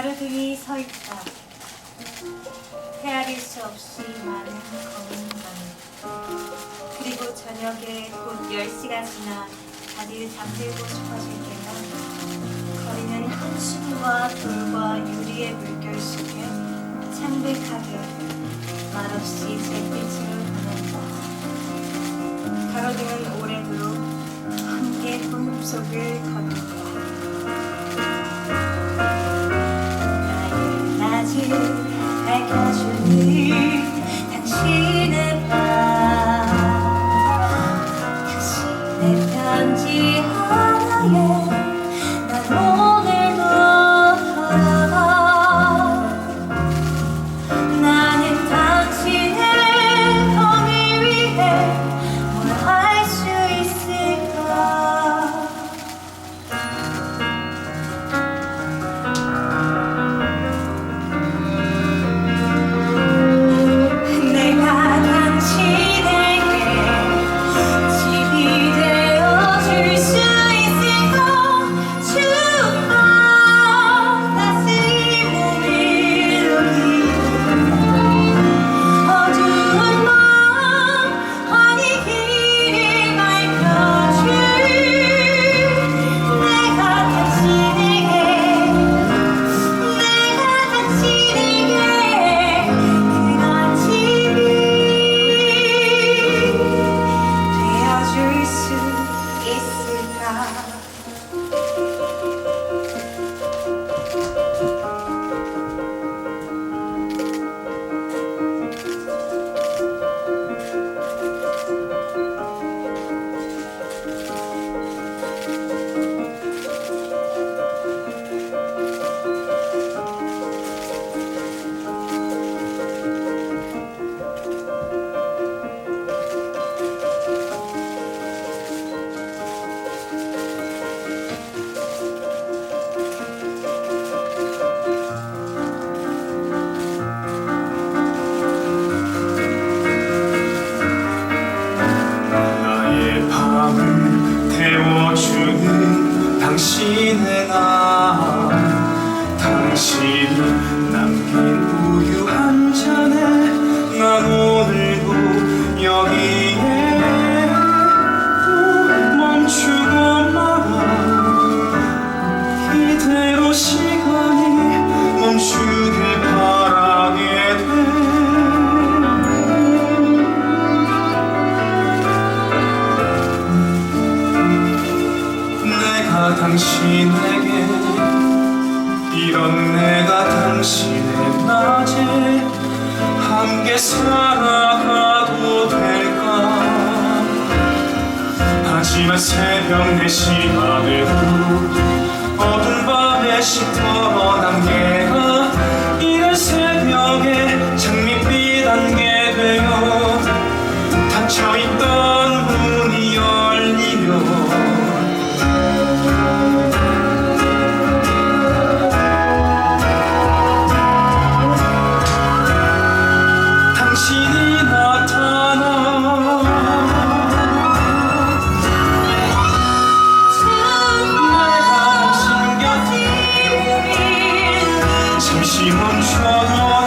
가로등이 서 있다. 헤아릴 수 없이 많은 검은 밤. 그리고 저녁에 곧 10시가 지나 다들 잠들고 싶어질 때면 거리는 한숨과 돌과 유리의 물결 속에 창백하게 말없이 잿빛으로 변한다. 가로등은 오래도록 함께 꿈 속을 걷는다. 당신의 나 당신이 남긴 당신에게 이런 내가 당신의 낮에 함께 살아가도 될까? 하지만 새벽 4시 반에도 어두운 밤에 남게가 잠시 멈춰.